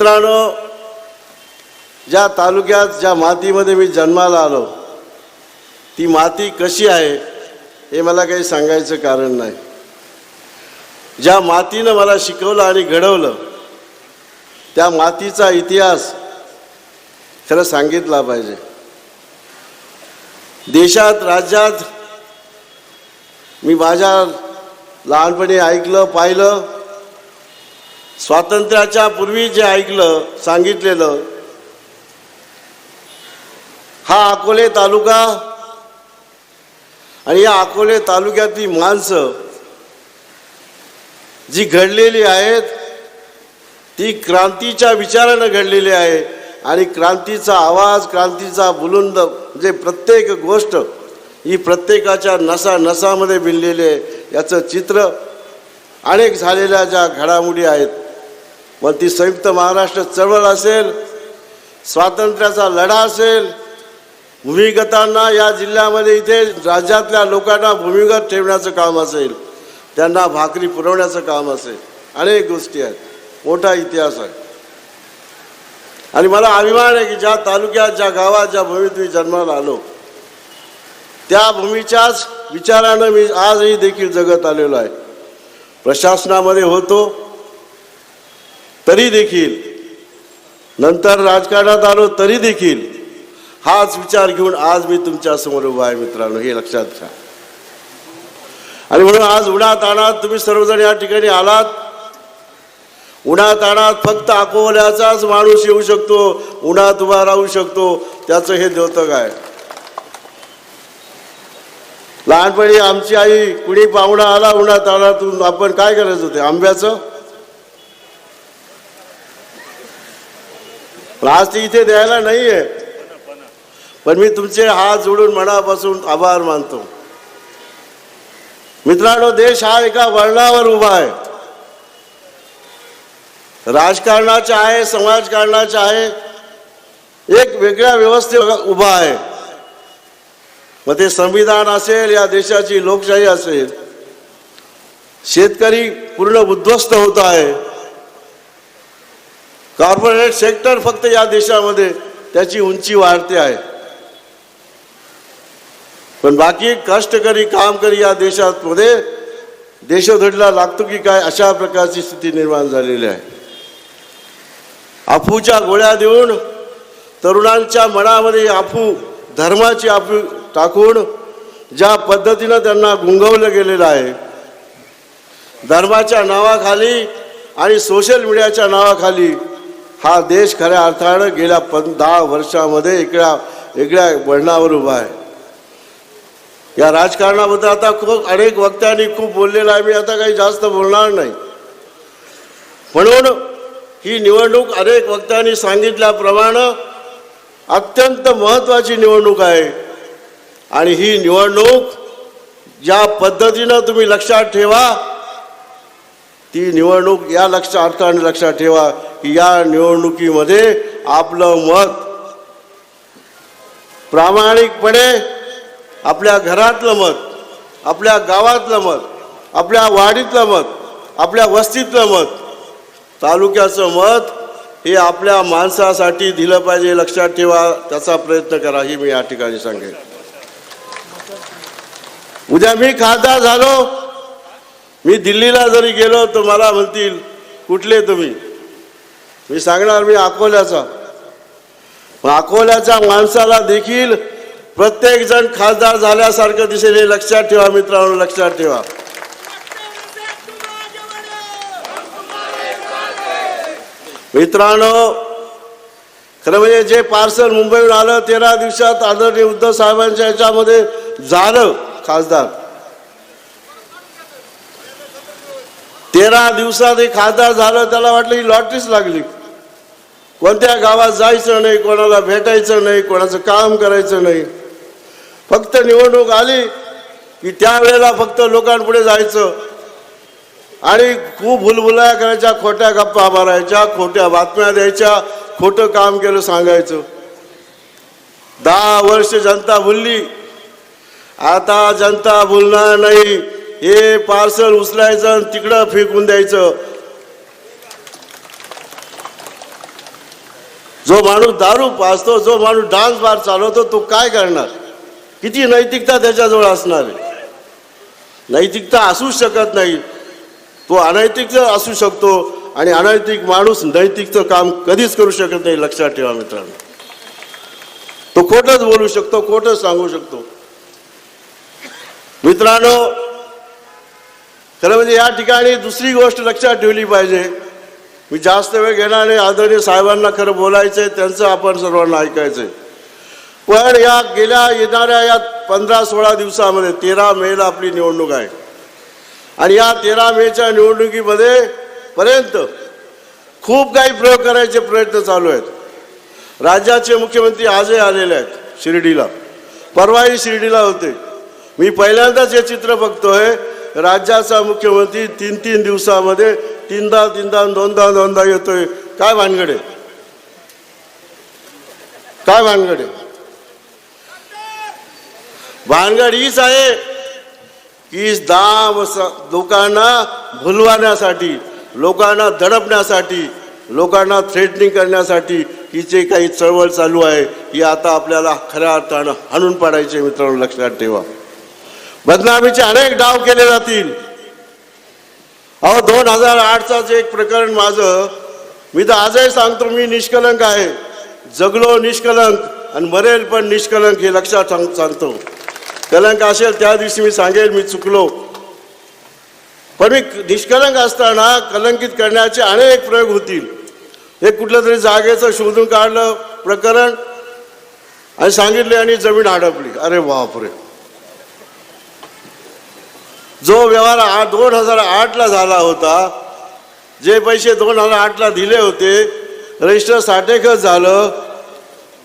मित्रांनो ज्या तालुक्यात ज्या मातीमध्ये मी जन्माला आलो ती माती कशी आहे हे मला काही सांगायचं कारण नाही. ज्या मातीनं मला शिकवलं आणि घडवलं त्या मातीचा इतिहास खरं सांगितला पाहिजे. देशात राज्यात मी माझ्या लहानपणी ऐकलं पाहिलं स्वातंत्र्याच्या पूर्वी जे ऐकलं सांगितलेलं हा अकोले तालुका आणि या अकोले तालुक्यातली माणसं जी घडलेली आहेत ती क्रांतीच्या विचारानं घडलेली आहे आणि क्रांतीचा आवाज क्रांतीचा बुलुंद म्हणजे प्रत्येक गोष्ट ही प्रत्येकाच्या नसा नसामध्ये भिनलेली आहे. याचं चित्र अनेक झालेल्या ज्या घडामोडी आहेत मग ती संयुक्त महाराष्ट्र चळवळ असेल स्वातंत्र्याचा लढा असेल भूमिगतांना या जिल्ह्यामध्ये इथे राज्यातल्या लोकांना भूमिगत ठेवण्याचं काम असेल त्यांना भाकरी पुरवण्याचं काम असेल. अनेक गोष्टी आहेत. मोठा इतिहास आहे. आणि मला अभिमान आहे की ज्या तालुक्यात ज्या गावात ज्या भूमीत मी जन्माला आलो त्या भूमीच्याच विचारानं मी आजही देखील जगत आलेलो आहे. प्रशासनामध्ये होतो. तरी देखील नंतर राजकारणात आलो तरी देखील हाच विचार घेऊन आज मी तुमच्यासमोर उभा आहे मित्रांनो हे लक्षात घ्या. आणि म्हणून आज उन्हात आणत तुम्ही सर्वजण या ठिकाणी आलात. उन्हात आणत फक्त अकोल्याचाच माणूस येऊ शकतो उन्हात उभा राहू शकतो त्याचं हे द्योतक आहे. लहानपणी आमची आई कुणी पाहुणा आला उन्हात आणातून आपण काय करायचं होते आंब्याचं? प्लास्टिक इथे द्यायला नाही आहे पण मी तुमचे हात जोडून मनापासून आभार मानतो. मित्रांनो देश हा एका वळणावर उभा आहे. राजकारणाचा आहे समाजकारणाचा आहे एक वेगळ्या व्यवस्थेत उभा आहे. मग ते संविधान असेल या देशाची लोकशाही असेल शेतकरी पूर्ण उद्ध्वस्त होत आहे. कॉर्पोरेट सेक्टर फक्त या देशामध्ये त्याची उंची वाढते आहे. पण बाकी कष्टकरी कामकरी या देशामध्ये देशोधडीला लागतो की काय अशा प्रकारची स्थिती निर्माण झालेली आहे. अफूच्या गोळ्या देऊन तरुणांच्या मनामध्ये अफू धर्माची अफू टाकून ज्या पद्धतीनं त्यांना गुंगवलं गेलेलं आहे धर्माच्या नावाखाली आणि सोशल मीडियाच्या नावाखाली हा देश खऱ्या अर्थानं गेल्या पण दहा वर्षामध्ये इकड्या वेगळ्या वळणावर उभा आहे. या राजकारणाबद्दल आता खूप अनेक वक्त्यांनी खूप बोललेलं आहे मी आता काही जास्त बोलणार नाही. म्हणून ही निवडणूक अनेक वक्त्यांनी सांगितल्याप्रमाणे अत्यंत महत्त्वाची निवडणूक आहे. आणि ही निवडणूक ज्या पद्धतीनं तुम्ही लक्षात ठेवा ती निवडणूक या लक्ष अर्थाने लक्षात ठेवा. या निवडणुकीमध्ये आपलं मत प्रामाणिकपणे आपल्या घरातलं मत आपल्या गावातलं मत आपल्या वाडीतलं मत आपल्या वस्तीतलं मत तालुक्याचं मत हे आपल्या माणसासाठी दिलं पाहिजे लक्षात ठेवा त्याचा प्रयत्न करा ही मी या ठिकाणी सांगेन. उद्या मी खासदार झालो मी दिल्लीला जरी गेलो तर मला म्हणतील कुठले तुम्ही? मी सांगणार मी अकोल्याचा. पण अकोल्याच्या माणसाला देखील प्रत्येक जण खासदार झाल्यासारखं दिसेल हे लक्षात ठेवा मित्रांनो लक्षात ठेवा. मित्रांनो खरं म्हणजे जे पार्सल मुंबईहून आलं तेरा दिवसात आदरणीय उद्धव साहेबांच्या याच्यामध्ये झालं खासदार. तेरा दिवसात हे खासदार झालं त्याला वाटलं ही लॉटरीच लागली. कोणत्या गावात जायचं नाही कोणाला भेटायचं नाही कोणाचं काम करायचं नाही. फक्त निवडणूक आली की त्यावेळेला फक्त लोकांपुढे जायचं. आणि खूप भुलभुलाया करायच्या खोट्या गप्पा मारायच्या खोट्या बातम्या द्यायच्या खोटं काम केलं सांगायचं. दहा वर्ष जनता भुलली. आता जनता भुलणार नाही. हे पार्सल उचलायचं आणि तिकडं फेकून द्यायचं. जो माणूस दारू पाचतो जो माणूस डान्स बार चालवतो तो काय करणार? किती नैतिकता त्याच्याजवळ असणार आहे? नैतिकता असूच शकत नाही. तो अनैतिक असू शकतो आणि अनैतिक माणूस नैतिकचं काम कधीच करू शकत नाही लक्षात ठेवा मित्रांनो. तो खोटच बोलू शकतो खोटच सांगू शकतो. मित्रांनो खरं म्हणजे या ठिकाणी दुसरी गोष्ट लक्षात ठेवली पाहिजे. मी जास्त वेळ घेणार नाही. आदरणीय साहेबांना खरं बोलायचंय त्यांचं आपण सर्वांना ऐकायचंय. पण या गेल्या येणाऱ्या या पंधरा सोळा दिवसामध्ये तेरा मेला आपली निवडणूक आहे. आणि या तेरा मेच्या निवडणुकीमध्ये पर्यंत खूप काही प्रयोग करायचे प्रयत्न चालू आहेत. राज्याचे मुख्यमंत्री आजही आलेले आहेत शिर्डीला. परवाही शिर्डीला होते. मी पहिल्यांदाच हे चित्र बघतोय. राज्याचा मुख्यमंत्री तीन तीन दिवसामध्ये तीनदा तीनदा दोनदा दोनदा येतोय. काय भानगड? आहे काय भानगड? आहे भानगड हीच आहे. की दाम लोकांना भुलवण्यासाठी लोकांना दडपण्यासाठी लोकांना थ्रेटनिंग करण्यासाठी ही जे काही चळवळ चालू आहे. ही आता आपल्याला खऱ्या अर्थानं हाणून पाडायचे मित्रांनो लक्षात ठेवा. बदनामीचे अनेक डाव केले जातील. अहो दोन हजार आठचाच एक प्रकरण माझं. मी तर आजही सांगतो मी निष्कलंक आहे. जगलो निष्कलंक आणि मरेल पण निष्कलंक हे लक्षात सांग सांगतो. कलंक असेल त्या दिवशी मी सांगेल मी चुकलो. पण मी निष्कलंक असताना कलंकित करण्याचे अनेक प्रयोग होतील. हे कुठलं तरी जागेचं शोधून काढलं प्रकरण. आणि सांगितले आणि जमीन अडपली अरे बापरे! जो व्यवहार आ दोन हजार आठला झाला होता जे पैसे दोन हजार आठला दिले होते रजिस्टर साठेकर झालं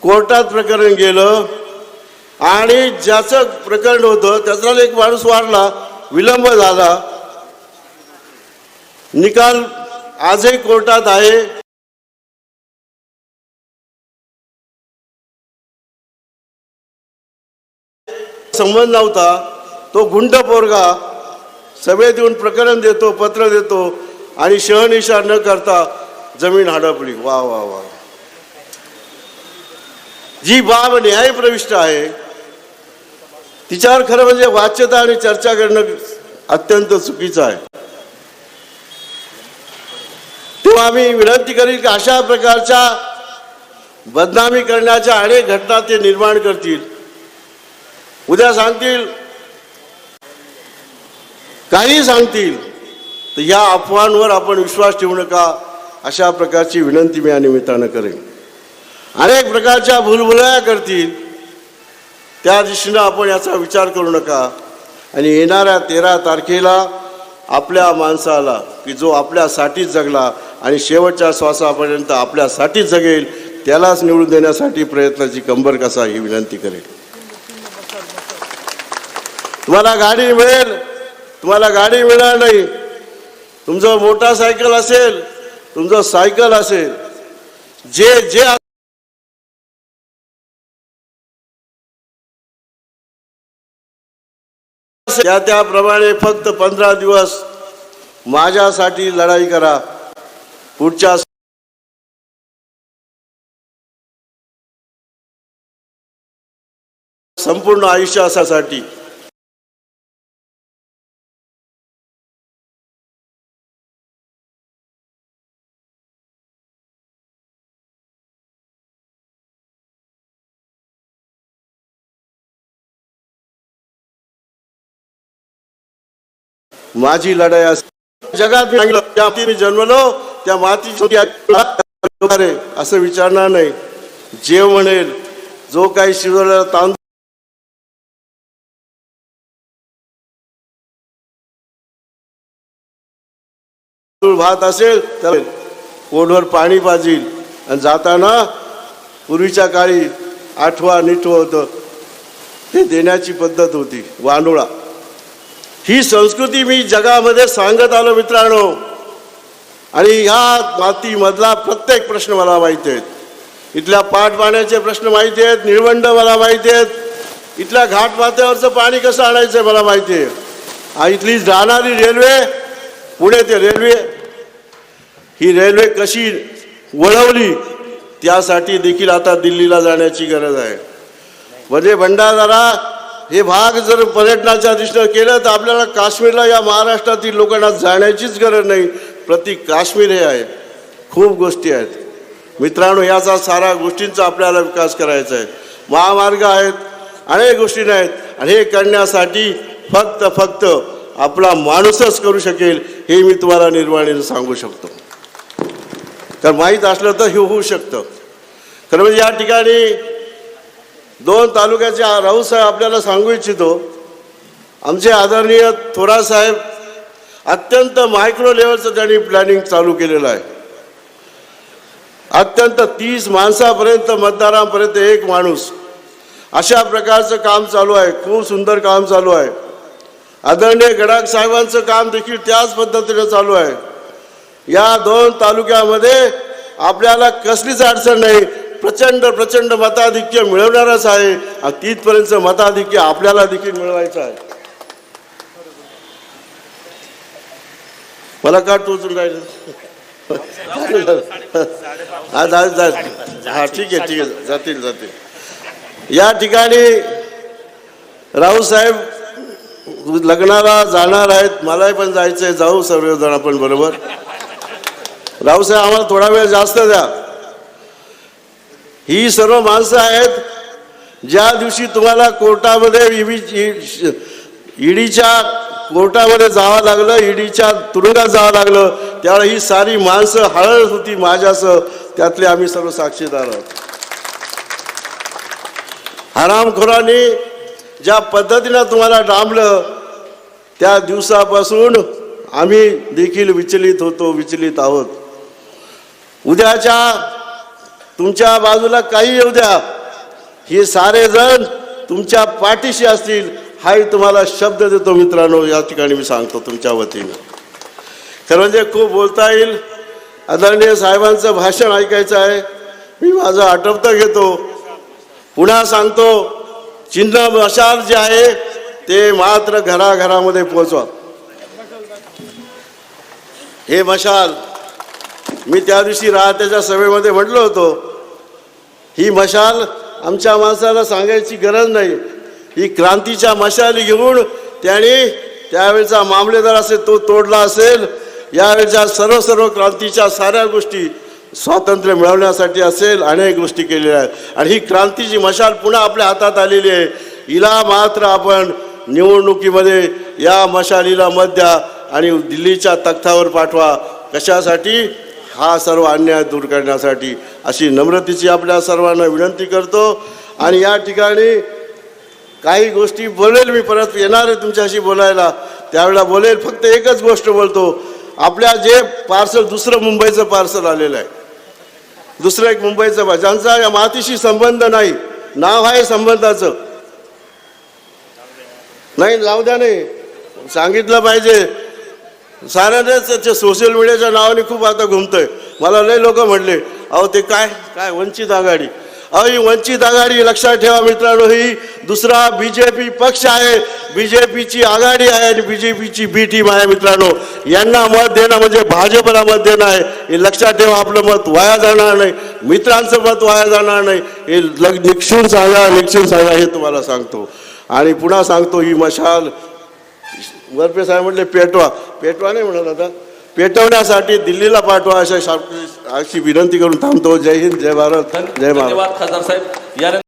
कोर्टात प्रकरण गेलं आणि ज्याचं प्रकरण होतं त्याचा एक माणूस वाढला विलंब झाला. निकाल आजही कोर्टात आहे. संबंध नव्हता. तो गुंड पोरगा सभेत येऊन प्रकरण देतो पत्र देतो आणि शहनिशा न करता जमीन हडपली. वा वा वा. जी बाब न्याय प्रविष्ट आहे तिच्यावर खरं म्हणजे वाच्यता आणि चर्चा करणं अत्यंत चुकीचं आहे. तेव्हा आम्ही विनंती करील की अशा प्रकारच्या बदनामी करण्याच्या अनेक घटना ते निर्माण करतील. उद्या सांगतील काही सांगतील तर या अफवांवर आपण विश्वास ठेवू नका अशा प्रकारची विनंती मी या निमित्तानं करेन. अनेक प्रकारच्या भुलभुलया करतील त्या दिशेनं आपण याचा विचार करू नका. आणि येणाऱ्या तेरा तारखेला आपल्या माणसाला की जो आपल्यासाठीच जगला आणि शेवटच्या श्वासापर्यंत आपल्यासाठीच जगेल त्यालाच निवडून देण्यासाठी प्रयत्नाची कंबर कसा ही विनंती करेल तुम्हाला गाडी मिळेल. तुम्हाला गाडी मिळणार नाही. तुमचं मोटारसायकल असेल तुमचं सायकल असेल जे जे त्या त्याप्रमाणे फक्त पंधरा दिवस माझ्यासाठी लढाई करा. पुढच्या संपूर्ण आयुष्यासाठी. माझी लढाई असते जगात मी त्या मी जन्मलो त्या मातीची अरे असं विचारणार नाही. जे म्हणेल जो काही शिजवलेला तांदूळ भात असेल तर पोटभर पाणी पाजील. आणि जाताना पूर्वीच्या काळी आठवा निठवं होतं. ते देण्याची पद्धत होती वानुळा. ही संस्कृती मी जगामध्ये सांगत आलो मित्रांनो. आणि ह्या मातीमधला प्रत्येक प्रश्न मला माहिती आहेत. इथल्या पाण्याचे प्रश्न माहिती आहेत निळवंड मला माहिती आहेत इथल्या घाटमाथ्यावरचं पाणी कसं आणायचं मला माहिती आहे. आणि इथली जाणारी रेल्वे पुणे ते रेल्वे ही रेल्वे कशी वळवली त्यासाठी देखील आता दिल्लीला जाण्याची गरज आहे. म्हणजे भंडारा हे भाग जर पर्यटनाच्या दृष्टीनं केलं तर आपल्याला काश्मीरला या महाराष्ट्रातील लोकांना जाण्याचीच गरज नाही. प्रति काश्मीर हे आहे खूप गोष्टी आहेत. मित्रांनो याचा सारा गोष्टींचा आपल्याला विकास करायचा आहे. महामार्ग आहेत अनेक गोष्टी नाहीत. आणि हे करण्यासाठी फक्त फक्त आपला माणूसच करू शकेल हे मी तुम्हाला निर्वाणीनं सांगू शकतो. कारण माहीत असलं तर हे होऊ शकतं. खरं म्हणजे या ठिकाणी दोन तालुक्याचे राऊसाहेब आपल्याला सांगू इच्छितो. आमचे आदरणीय थोरात साहेब अत्यंत मायक्रो लेवलचं त्यांनी प्लॅनिंग चालू केलेलं आहे. अत्यंत तीस माणसापर्यंत मतदारांपर्यंत एक माणूस. अशा प्रकारचं काम चालू आहे खूप सुंदर काम चालू आहे. आदरणीय गडाख साहेबांचं काम देखील त्याच पद्धतीने चालू आहे. या दोन तालुक्यामध्ये आपल्याला कसलीच अडचण नाही. प्रचंड प्रचंड मताधिक्य मिळवणारच आहे. आणि तिथपर्यंत मताधिक्य आपल्याला देखील मिळवायचं आहे. मला का टोचून राहिलं? हा जा हा ठीक आहे ठीक आहे. जातील जातील. या ठिकाणी राऊसाहेब लग्नाला जाणार आहेत. मलाही पण जायचं आहे जाऊ सर्वजण आपण बरोबर? राऊसाहेब आम्हाला थोडा वेळ जास्त द्या. ही सर्व माणसं आहेत ज्या दिवशी तुम्हाला कोर्टामध्ये ईडीच्या कोर्टामध्ये जावं लागलं ईडीच्या तुरुंगात जावं लागलं त्यावेळी ही सारी माणसं हळद होती माझ्यासह त्यातले आम्ही सर्व साक्षीदार आहोत. हरामखोरांनी ज्या पद्धतीनं तुम्हाला डांबलं त्या दिवसापासून आम्ही देखील विचलित होतो विचलित आहोत. उद्याच्या तुमच्या बाजूला काही येऊ द्या. हे सारे जण तुमच्या पाठीशी असतील. हाही तुम्हाला शब्द देतो मित्रांनो. या ठिकाणी मी सांगतो तुमच्या वतीनं. खरं म्हणजे खूप बोलता येईल. आदरणीय साहेबांचं भाषण ऐकायचं आहे. मी माझं आटपतं घेतो. पुन्हा सांगतो चिन्ह मशाल जे आहे ते मात्र घराघरामध्ये पोचवा. हे मशाल मी त्या दिवशी राहत्याच्या सभेमध्ये म्हटलो होतो ही मशाल आमच्या माणसाला सांगायची गरज नाही. ही क्रांतीच्या मशाली घेऊन त्याने त्यावेळेचा मामलेदार असेल तो तोडला असेल यावेळच्या सर्व सर्व क्रांतीच्या साऱ्या गोष्टी स्वातंत्र्य मिळवण्यासाठी असेल अनेक गोष्टी केलेल्या आहेत. आणि ही क्रांतीची मशाल पुन्हा आपल्या हातात आलेली आहे. हिला मात्र आपण निवडणुकीमध्ये या मशालीला मत द्या आणि दिल्लीच्या तख्तावर पाठवा. कशासाठी? हा सर्व अन्याय दूर करण्यासाठी अशी नम्रतेची आपल्या सर्वांना विनंती करतो. आणि या ठिकाणी काही गोष्टी बोलेल मी परत येणार आहे तुमच्याशी बोलायला. त्यावेळेला बोलेल फक्त एकच गोष्ट बोलतो. आपल्या जे पार्सल दुसरं मुंबईचं पार्सल आलेलं आहे. दुसरं एक मुंबईचं ज्यांचा या मातीशी संबंध नाही नाव आहे संबंधाचं. नाही लावद्या द्या नाही. सांगितलं पाहिजे. साऱ्यानेच त्याचे सोशल मीडियाच्या नावाने खूप आता घुमतोय. मला लय लोक म्हणले अहो ते काय? काय वंचित आघाडी? अहो ही वंचित आघाडी लक्षात ठेवा मित्रांनो ही दुसरा बी जे पी पक्ष आहे. बी जे पीची आघाडी आहे आणि बी जे पीची बी टीम आहे मित्रांनो. यांना मत देणं म्हणजे भाजपला मत देणं आहे. हे लक्षात ठेवा आपलं मत वाया जाणार नाही. मित्रांचं मत वाया जाणार नाही. हे लग निक्षून सांगा निक्षून सांगा हे तुम्हाला सांगतो. आणि पुन्हा सांगतो ही मशाल वरपे साहेब म्हटले पेटवा. पेटवा नाही म्हणत आता. पेटवण्यासाठी दिल्लीला पाठवा अशा अशी विनंती करून थांबतो. जय हिंद जय भारत जय महाराज खासदार साहेब. या